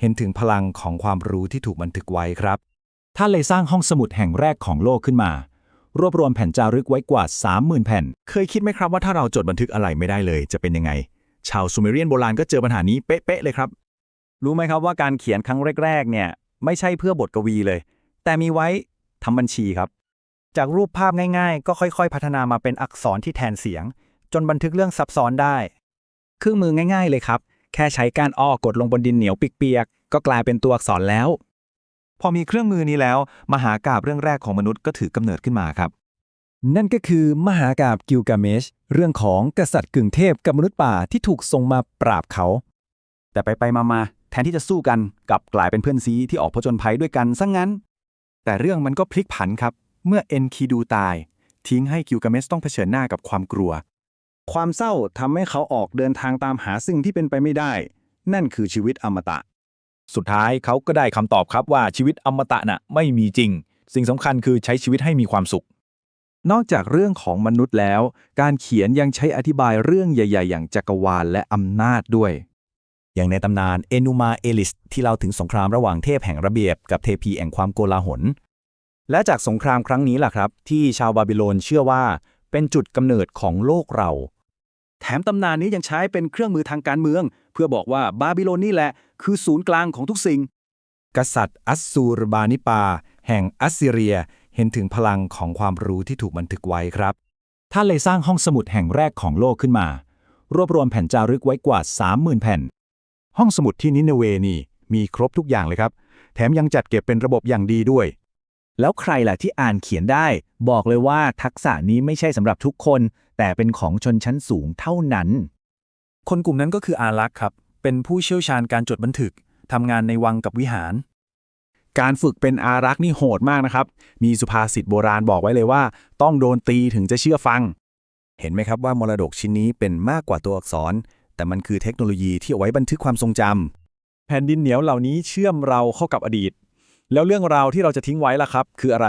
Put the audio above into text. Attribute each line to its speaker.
Speaker 1: เห็นถึงพลังของความรู้ที่ถูกบันทึกไว้ครับ
Speaker 2: ท่านเลยสร้างห้องสมุดแห่งแรกของโลกขึ้นมา รวบรวมแผ่นจารึกไว้กว่า 30,000 แผ่น
Speaker 3: เคยคิดไหมครับว่าถ้าเราจดบันทึกอะไรไม่ได้เลย จะเป็นยังไง ชาวซูเมเรียนโบราณก็เจอปัญหานี้เป๊ะๆเลยครับ
Speaker 4: รู้ไหมครับว่าการเขียนครั้งแรกๆ เนี่ยไม่ใช่เพื่อบทกวีเลย แต่มีไว้ทำบัญชีครับ
Speaker 5: จากรูปภาพง่าย ๆ ก็ค่อย ๆ พัฒนามาเป็นอักษรที่แทนเสียง จนบันทึกเรื่องซับซ้อนได้ เครื่องมือง่าย ๆ เลยครับ แค่ใช้การอ้อกดลงบนดินเหนียวเปียกๆก็กลายเป็นตัวอักษรแล้ว
Speaker 3: พอมีเครื่องมือนี้แล้ว มหากาบเรื่องแรกของมนุษย์ก็ถือกำเนิดขึ้นมาครับ
Speaker 2: นั่นก็คือมหากาบกิลกาเมช เรื่องของกษัตริย์กึ่งเทพกับมนุษย์ป่าที่ถูกส่งมาปราบเขา
Speaker 4: แต่ไปๆมาๆแทนที่จะสู้กันกลับกลายเป็นเพื่อนซีที่ออกผจญภัยด้วยกันซะงงั้น
Speaker 3: แต่เรื่องมันก็พลิกผันครับ เมื่อเอ็นคีดูตาย ทิ้งให้กิลกาเมสต้องเผชิญหน้ากับความกลัว
Speaker 4: ความเศร้าทำให้เขาออกเดินทางตามหาสิ่งที่เป็นไปไม่ได้ นั่นคือชีวิตอมตะ
Speaker 6: สุดท้ายเขาก็ได้คำตอบครับว่าชีวิตอมตะน่ะไม่มีจริง สิ่งสำคัญคือใช้ชีวิตให้มีความสุข
Speaker 3: นอกจากเรื่องของมนุษย์แล้ว การเขียนยังใช้อธิบายเรื่องใหญ่ ๆ อย่างจักรวาลและอำนาจด้วย
Speaker 2: อย่างในตำนานเอนูมาเอลิสที่เล่าถึงสงครามระหว่างเทพแห่งระเบียบ กับเทพีแห่งความโกลาหล
Speaker 4: และจากสงครามครั้งนี้ล่ะครับ ที่ชาวบาบิโลนเชื่อว่าเป็นจุดกำเนิดของโลกเราแถมตำนานนี้ยังใช้เป็นเครื่องมือทางการเมือง เพื่อบอกว่าบาบิโลนนี่แหละ คือศูนย์กลางของทุกสิ่ง
Speaker 1: กษัตริย์อัสซูรบานิปา แห่งอัสซีเรีย เห็นถึงพลังของความรู้ที่ถูกบันทึกไว้ครับ
Speaker 2: ท่านเลยสร้างห้องสมุดแห่งแรกของโลกขึ้นมา รวบรวมแผ่นจารึกไว้กว่า 30,000 แผ่น
Speaker 3: ห้องสมุดที่นิเนเวนี่มีครบทุกอย่างเลยครับ แถมยังจัดเก็บเป็นระบบอย่างดีด้วย
Speaker 7: แล้วใครล่ะที่อ่านเขียนได้ บอกเลยว่าทักษะนี้ไม่ใช่สำหรับทุกคน แต่เป็นของชนชั้นสูงเท่านั้น
Speaker 5: คนกลุ่มนั้นก็คืออารักษ์ครับ เป็นผู้เชี่ยวชาญการจดบันทึกทำงานในวังกับวิหาร
Speaker 3: การฝึกเป็นอารักษ์นี่โหดมากนะครับ มีสุภาษิตโบราณบอกไว้เลยว่า ต้องโดนตีถึงจะเชื่อฟัง เห็นไหมครับว่ามรดกชิ้นนี้เป็นมากกว่าตัวอักษร แต่มันคือเทคโนโลยีที่เอาไว้บันทึกความทรงจำ
Speaker 4: แผ่นดินเหนียวเหล่านี้เชื่อมเราเข้ากับอดีต แล้วเรื่องราวที่เราจะทิ้งไว้ล่ะครับ คืออะไร